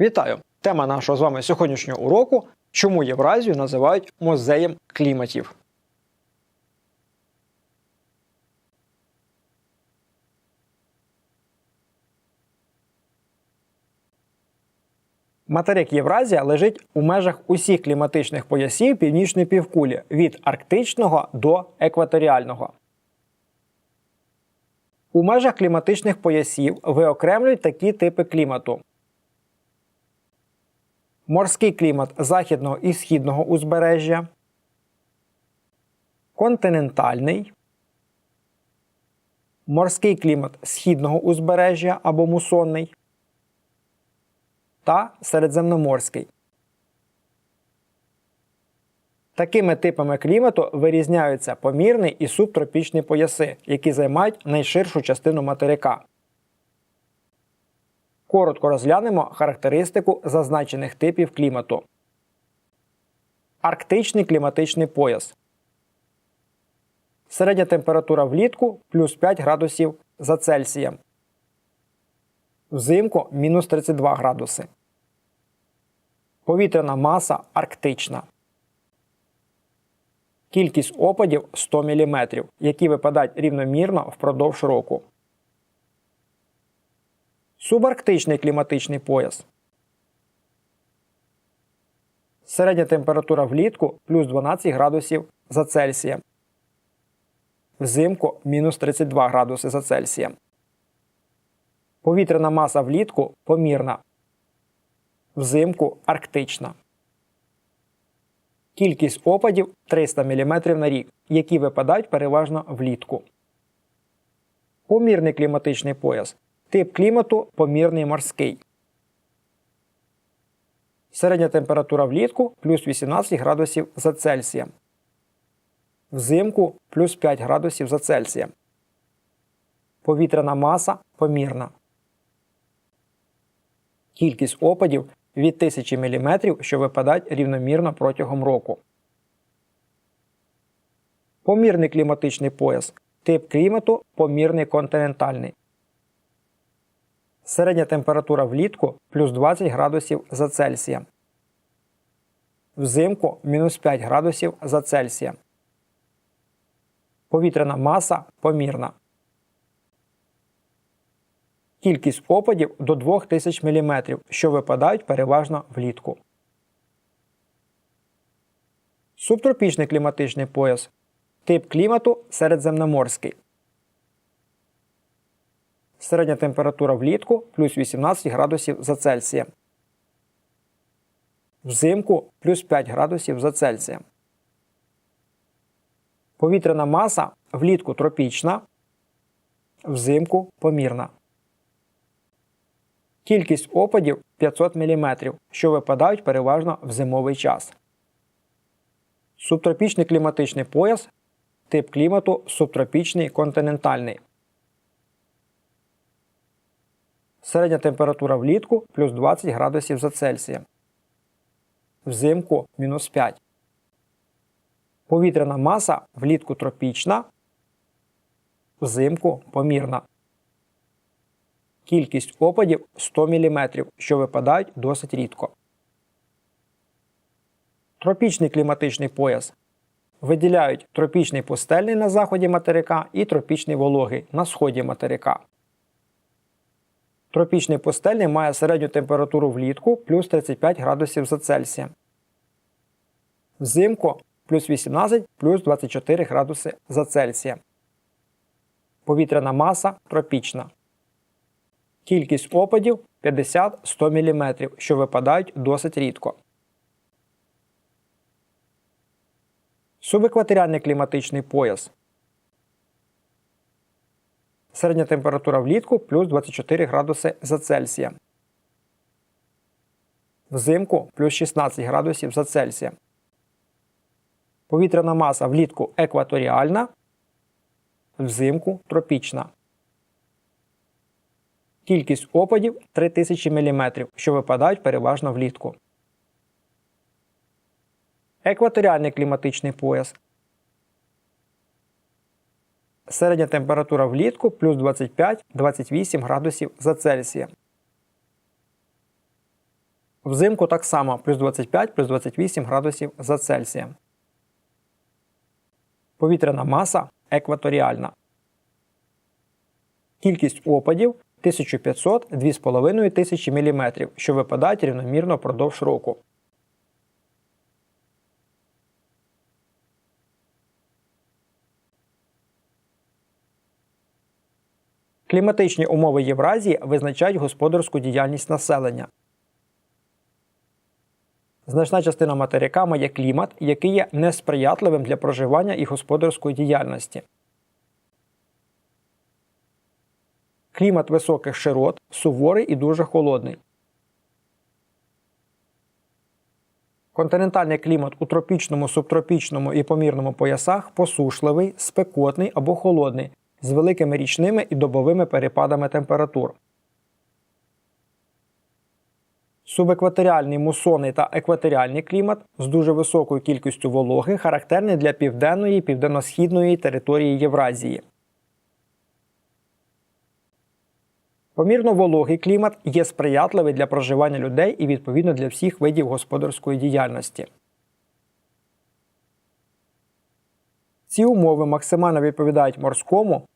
Вітаю! Тема нашого з вами сьогоднішнього уроку чому Євразію називають музеєм кліматів. Материк Євразія лежить у межах усіх кліматичних поясів північної півкулі від арктичного до екваторіального. У межах кліматичних поясів виокремлюють такі типи клімату: морський клімат західного і східного узбережжя, континентальний, морський клімат східного узбережжя або мусонний та середземноморський. Такими типами клімату вирізняються помірний і субтропічний пояси, які займають найширшу частину материка. Коротко розглянемо характеристику зазначених типів клімату. Арктичний кліматичний пояс. Середня температура влітку плюс 5 градусів за Цельсієм. Взимку мінус 32 градуси. Повітряна маса арктична. Кількість опадів 100 мм, які випадають рівномірно впродовж року. Субарктичний кліматичний пояс. Середня температура влітку плюс 12 градусів за Цельсієм. Взимку мінус 32 градуси за Цельсієм. Повітряна маса влітку помірна. Взимку арктична. Кількість опадів 300 мм на рік, які випадають переважно влітку. Помірний кліматичний пояс. Тип клімату помірний морський. Середня температура влітку плюс 18 градусів за Цельсієм. Взимку плюс 5 градусів за Цельсієм. Повітряна маса помірна. Кількість опадів від 1000 мм, що випадають рівномірно протягом року. Помірний кліматичний пояс. Тип клімату помірний континентальний. Середня температура влітку плюс 20 градусів за Цельсієм. Взимку мінус 5 градусів за Цельсієм. Повітряна маса помірна. Кількість опадів до 2000 мм, що випадають переважно влітку. Субтропічний кліматичний пояс. Тип клімату середземноморський. Середня температура влітку плюс 18 градусів за Цельсієм. Взимку плюс 5 градусів за Цельсієм. Повітряна маса влітку тропічна. Взимку помірна. Кількість опадів 500 мм, що випадають переважно в зимовий час. Субтропічний кліматичний пояс. Тип клімату субтропічний континентальний. Середня температура влітку плюс 20 градусів за Цельсієм. Взимку мінус 5. Повітряна маса влітку тропічна. Взимку помірна. Кількість опадів 100 мм, що випадають досить рідко. Тропічний кліматичний пояс. Виділяють тропічний пустельний на заході материка і тропічний вологий на сході материка. Тропічний пустельний має середню температуру влітку плюс 35 градусів за Цельсієм. Взимку плюс 18 плюс 24 градуси за Цельсієм. Повітряна маса тропічна. Кількість опадів 50-100 мм, що випадають досить рідко. Субекваторіальний кліматичний пояс. Середня температура влітку плюс 24 градуси за Цельсієм. Взимку плюс 16 градусів за Цельсієм. Повітряна маса влітку екваторіальна. Взимку тропічна. Кількість опадів 3000 мм, що випадають переважно влітку. Екваторіальний кліматичний пояс. Середня температура влітку плюс 25-28 градусів за Цельсієм. Взимку так само плюс 25 плюс 28 градусів за Цельсієм. Повітряна маса екваторіальна. Кількість опадів 1500-2,5 тисячі мм, що випадають рівномірно впродовж року. Кліматичні умови Євразії визначають господарську діяльність населення. Значна частина материка має клімат, який є несприятливим для проживання і господарської діяльності. Клімат високих широт суворий і дуже холодний. Континентальний клімат у тропічному, субтропічному і помірному поясах посушливий, спекотний або холодний, з великими річними і добовими перепадами температур. Субекваторіальний мусонний та екваторіальний клімат з дуже високою кількістю вологи характерний для південної і південно-східної території Євразії. Помірно вологий клімат є сприятливий для проживання людей і відповідно для всіх видів господарської діяльності. Ці умови максимально відповідають морському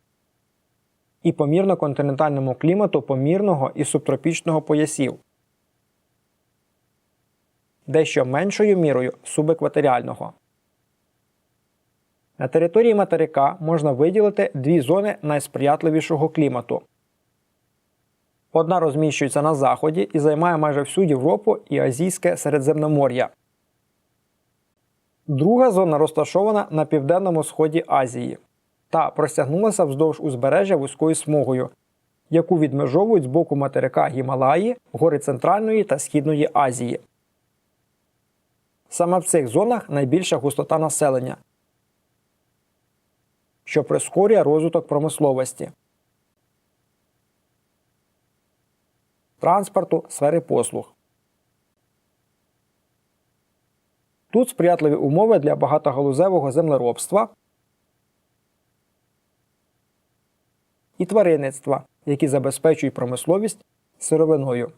і помірно континентальному клімату помірного і субтропічного поясів, дещо меншою мірою субекваторіального. На території материка можна виділити дві зони найсприятливішого клімату. Одна розміщується на заході і займає майже всю Європу і Азійське Середземномор'я. Друга зона розташована на південному сході Азії та простягнулася вздовж узбережжя вузькою смугою, яку відмежовують з боку материка Гімалаї, гори Центральної та Східної Азії. Саме в цих зонах найбільша густота населення, що прискорює розвиток промисловості. транспорту, сфери послуг. Тут сприятливі умови для багатогалузевого землеробства і тваринництва, які забезпечують промисловість сировиною.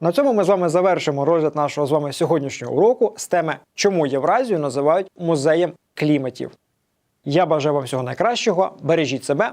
На цьому ми з вами завершимо розгляд нашого з вами сьогоднішнього уроку з теми, чому Євразію називають музеєм кліматів. Я бажаю вам всього найкращого, бережіть себе